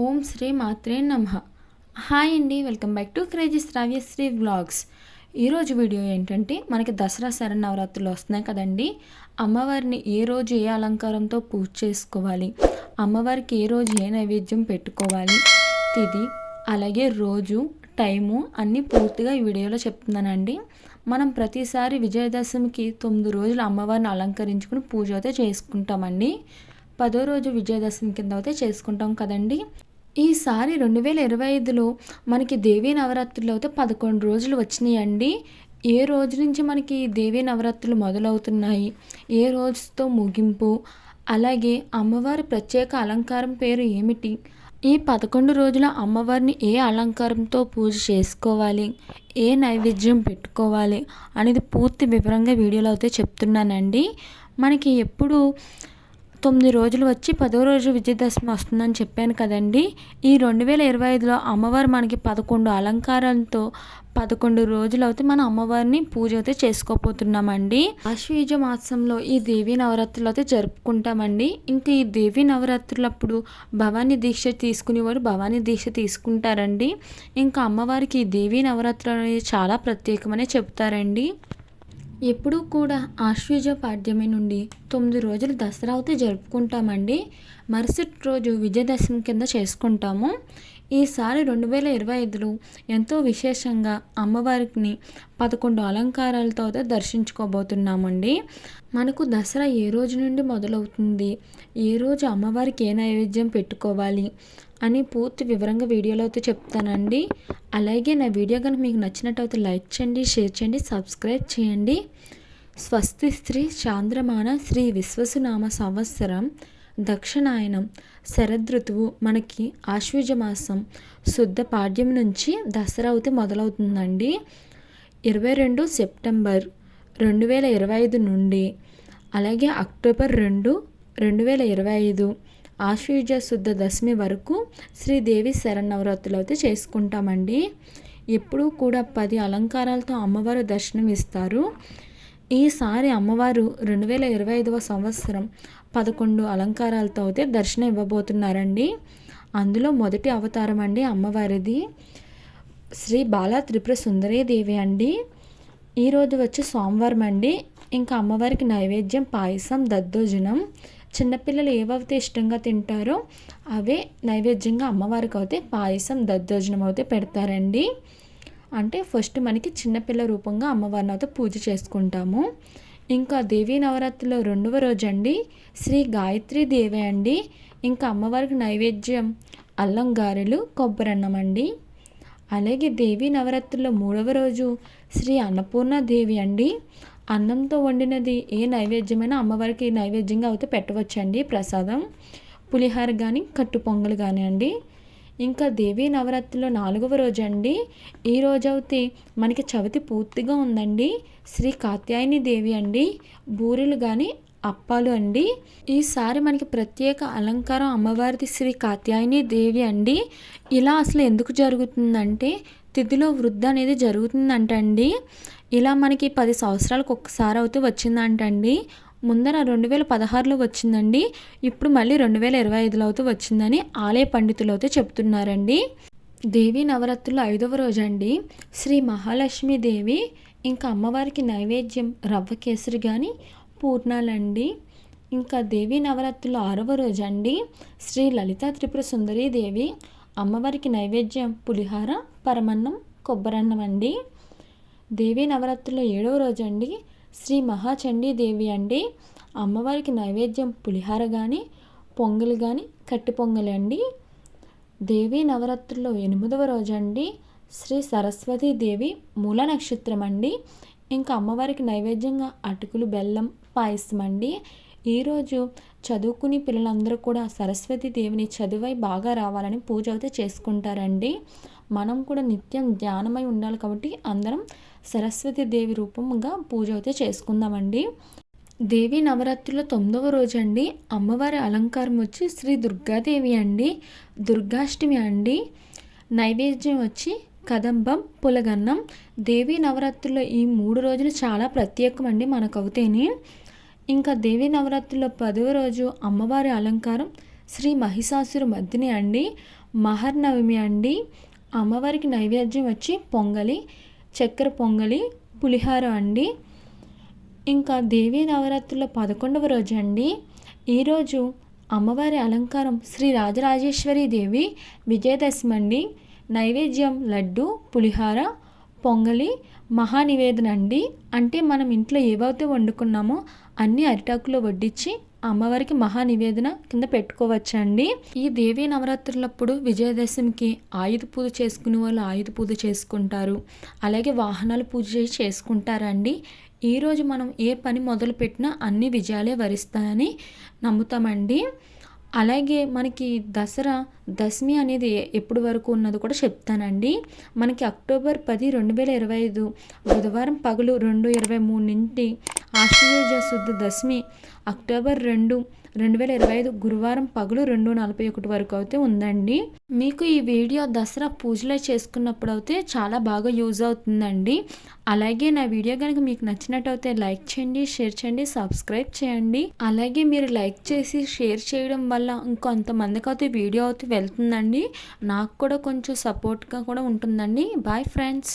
ఓం శ్రీ మాత్రే నమ. హాయ్ అండి welcome back to crazy Sravyasri vlogs. ఈరోజు వీడియో ఏంటంటే మనకి దసరా శరన్నవరాత్రులు వస్తున్నాయి కదండి. అమ్మవారిని ఏ రోజు ఏ అలంకారంతో పూజ చేసుకోవాలి? అమ్మవారికి ఏ రోజు ఏ నైవేద్యం పెట్టుకోవాలి? తిది అలాగే రోజు టైము అన్నీ పూర్తిగా ఈ వీడియోలో చెప్తున్నానండి. మనం ప్రతిసారి విజయదశమికి తొమ్మిది రోజులు అమ్మవారిని అలంకరించుకుని పూజ అయితే చేసుకుంటామండి. పదో రోజు విజయదశమి కింద అయితే చేసుకుంటాం కదండి. ఈసారి రెండు వేల ఇరవై ఐదులో మనకి దేవీ నవరాత్రులు అయితే పదకొండు రోజులు వచ్చినాయండి. ఏ రోజు నుంచి మనకి దేవీ నవరాత్రులు మొదలవుతున్నాయి? ఏ రోజుతో ముగింపు? అలాగే అమ్మవారి ప్రత్యేక అలంకారం పేరు ఏమిటి? ఈ పదకొండు రోజుల అమ్మవారిని ఏ అలంకారంతో పూజ చేసుకోవాలి? ఏ నైవేద్యం పెట్టుకోవాలి? అనేది పూర్తి వివరంగా వీడియోలో అయితే చెప్తున్నానండి. మనకి ఎప్పుడు తొమ్మిది రోజులు వచ్చి పదో రోజు విజయదశమి వస్తుందని చెప్పాను కదండి. ఈ రెండు వేల ఇరవై ఐదులో అమ్మవారు మనకి పదకొండు అలంకారాలతో పదకొండు రోజులు అయితే మనం అమ్మవారిని పూజ అయితే చేసుకోపోతున్నామండి. ఆశ్వీజ మాసంలో ఈ దేవీ నవరాత్రులు అయితే జరుపుకుంటామండి. ఇంకా ఈ దేవీ నవరాత్రులప్పుడు భవానీ దీక్ష తీసుకునేవారు భవానీ దీక్ష తీసుకుంటారండి. ఇంకా అమ్మవారికి ఈ దేవీ నవరాత్రులు అనేది చాలా ప్రత్యేకమనే చెప్తారండి. ఎప్పుడూ కూడా ఆశ్వీజ పాడ్యమి నుండి తొమ్మిది రోజులు దసరా అయితే జరుపుకుంటామండి. మరుసటి రోజు విజయదశమి కింద చేసుకుంటాము. ఈసారి రెండు వేల ఇరవై ఐదులో ఎంతో విశేషంగా అమ్మవారిని పదకొండు అలంకారాలతో దర్శించుకోబోతున్నామండి. మనకు దసరా ఏ రోజు నుండి మొదలవుతుంది? ఏ రోజు అమ్మవారికి ఏ నైవేద్యం పెట్టుకోవాలి? అని పూర్తి వివరంగా వీడియోలో అయితే చెప్తానండి. అలాగే నా వీడియో కనుక మీకు నచ్చినట్టయితే లైక్ చేయండి షేర్ చేయండి సబ్స్క్రైబ్ చేయండి. స్వస్తి స్త్రీ చాంద్రమాన శ్రీ విశ్వసునామ సంవత్సరం. దక్షిణాయనం శరదృతువు మనకి ఆశ్వజ మాసం శుద్ధ పాడ్యం నుంచి దసరా అయితే మొదలవుతుందండి. ఇరవై రెండు సెప్టెంబర్ రెండు వేల ఇరవై ఐదు నుండి అలాగే అక్టోబర్ రెండు రెండు వేల ఇరవై ఐదు ఆశ్వయుజ శుద్ధ దశమి వరకు శ్రీదేవి శరణవరాత్రులు అయితే చేసుకుంటామండి. ఎప్పుడూ కూడా పది అలంకారాలతో అమ్మవారు దర్శనం ఇస్తారు ఈసారి అమ్మవారు రెండు వేల ఇరవై ఐదవ సంవత్సరం పదకొండు అలంకారాలతో అయితే దర్శనం ఇవ్వబోతున్నారండి. అందులో మొదటి అవతారం అండి అమ్మవారిది. శ్రీ బాలా త్రిపుర దేవి అండి. ఈరోజు వచ్చి సోమవారం అండి. ఇంకా అమ్మవారికి నైవేద్యం పాయసం దద్దోజనం. చిన్నపిల్లలు ఏవైతే ఇష్టంగా తింటారో అవే నైవేద్యంగా అమ్మవారికి అయితే పాయసం దద్దోజనం అయితే పెడతారండి. అంటే ఫస్ట్ మనకి చిన్నపిల్ల రూపంగా అమ్మవారిని పూజ చేసుకుంటాము. ఇంకా దేవీ నవరాత్రిలో రెండవ రోజు అండి శ్రీ గాయత్రి దేవి అండి. ఇంకా అమ్మవారికి నైవేద్యం అల్లం గారెలు కొబ్బరన్నం అండి. అలాగే దేవీ నవరాత్రిలో మూడవ రోజు శ్రీ అన్నపూర్ణ దేవి అండి. అన్నంతో వండినది ఏ నైవేద్యమైనా అమ్మవారికి నైవేద్యంగా అయితే పెట్టవచ్చండి ప్రసాదం. పులిహార కానీ కట్టు పొంగల్ కానీ అండి. ఇంకా దేవీ నవరాత్రిలో నాలుగవ రోజు అండి ఈ రోజైతే అయితే మనకి చవితి పూర్తిగా ఉందండి. శ్రీ కాత్యాయని దేవి అండి. బూరెలు కానీ అప్పాలు అండి. ఈసారి మనకి ప్రత్యేక అలంకారం అమ్మవారిది శ్రీ కాత్యాయని దేవి అండి. ఇలా అసలు ఎందుకు జరుగుతుందంటే తిథిలో వృద్ధి అనేది జరుగుతుందంటండి. ఇలా మనకి పది సంవత్సరాలకు ఒక్కసారి అయితే వచ్చిందంటండి. ముందర రెండు వేల పదహారులో వచ్చిందండి. ఇప్పుడు మళ్ళీ రెండు వేల ఇరవై ఐదులో అయితే వచ్చిందని ఆలయ పండితులు అయితే చెప్తున్నారండి. దేవి నవరాత్రులు ఐదవ రోజు అండి శ్రీ మహాలక్ష్మి దేవి ఇంకా అమ్మవారికి నైవేద్యం రవ్వ కేసరి కానీ పూర్ణాలండి. ఇంకా దేవి నవరాత్రులు ఆరవ రోజు అండి శ్రీ లలిత త్రిపుర సుందరీ దేవి అమ్మవారికి నైవేద్యం పులిహార పరమన్నం కొబ్బరన్నం అండి. దేవీ నవరాత్రుల ఏడవ రోజు అండి శ్రీ మహాచండీదేవి అండి. అమ్మవారికి నైవేద్యం పులిహార కానీ పొంగలి కానీ కట్టి పొంగలి అండి. దేవీ నవరాత్రుల్లో ఎనిమిదవ రోజు అండి శ్రీ సరస్వతీ దేవి మూల నక్షత్రం అండి. ఇంకా అమ్మవారికి నైవేద్యంగా అటుకులు బెల్లం పాయసం అండి. ఈరోజు చదువుకుని పిల్లలందరూ కూడా సరస్వతి దేవిని చదువై బాగా రావాలని పూజ అయితే చేసుకుంటారండి. మనం కూడా నిత్యం ధ్యానమై ఉండాలి కాబట్టి అందరం సరస్వతి దేవి రూపంగా పూజ అయితే చేసుకుందామండి. దేవి నవరాత్రిలో తొమ్మిదవ రోజు అండి. అమ్మవారి అలంకారం వచ్చి శ్రీ దుర్గాదేవి అండి. దుర్గాష్టమి అండి. నైవేద్యం వచ్చి కదంబం పులగన్నం. దేవి నవరాత్రిలో ఈ మూడు రోజులు చాలా ప్రత్యేకం అండి మనకు ఇంకా దేవి నవరాత్రిలో పదవ రోజు అమ్మవారి అలంకారం శ్రీ మహిషాసురు మద్దిని అండి. మహర్నవమి అండి. అమ్మవారికి నైవేద్యం వచ్చి పొంగలి చక్కెర పొంగలి పులిహార అండి. ఇంకా దేవీ నవరాత్రుల పదకొండవ రోజు అండి. ఈరోజు అమ్మవారి అలంకారం శ్రీ రాజరాజేశ్వరి దేవి విజయదశమి అండి. నైవేద్యం లడ్డు పులిహార పొంగలి మహానివేదన అండి. అంటే మనం ఇంట్లో ఏవైతే వండుకున్నామో అన్నీ అరిటాకులో వడ్డించి అమ్మవారికి మహా నివేదన కింద పెట్టుకోవచ్చండి. ఈ దేవీ నవరాత్రులప్పుడు విజయదశమికి ఆయుధ పూజ చేసుకునే వాళ్ళు ఆయుధ పూజ చేసుకుంటారు. అలాగే వాహనాలు పూజ చేసి చేసుకుంటారండి. ఈరోజు మనం ఏ పని మొదలు పెట్టినా అన్ని విజయాలే వరిస్తాయని నమ్ముతామండి. అలాగే మనకి దసరా దశమి అనేది ఎప్పుడు వరకు ఉన్నది కూడా చెప్తానండి. మనకి అక్టోబర్ పది రెండు వేల ఇరవై ఐదు బుధవారం పగలు రెండు ఇరవై మూడు నుండి ఆశ్వయుజ శుద్ధ దశమి అక్టోబర్ రెండు రెండు వేల ఇరవై ఐదు గురువారం పగలు రెండు నలభై ఒకటి వరకు అయితే ఉందండి. మీకు ఈ వీడియో దసరా పూజలో చేసుకున్నప్పుడు అయితే చాలా బాగా యూజ్ అవుతుందండి. అలాగే నా వీడియో కనుక మీకు నచ్చినట్టయితే లైక్ చేయండి షేర్ చేయండి సబ్స్క్రైబ్ చేయండి. అలాగే మీరు లైక్ చేసి షేర్ చేయడం వల్ల ఇంకొంతమందికి అయితే వీడియో అయితే వెళ్తుందండి. నాకు కూడా కొంచెం సపోర్ట్గా కూడా ఉంటుందండి. Bye friends.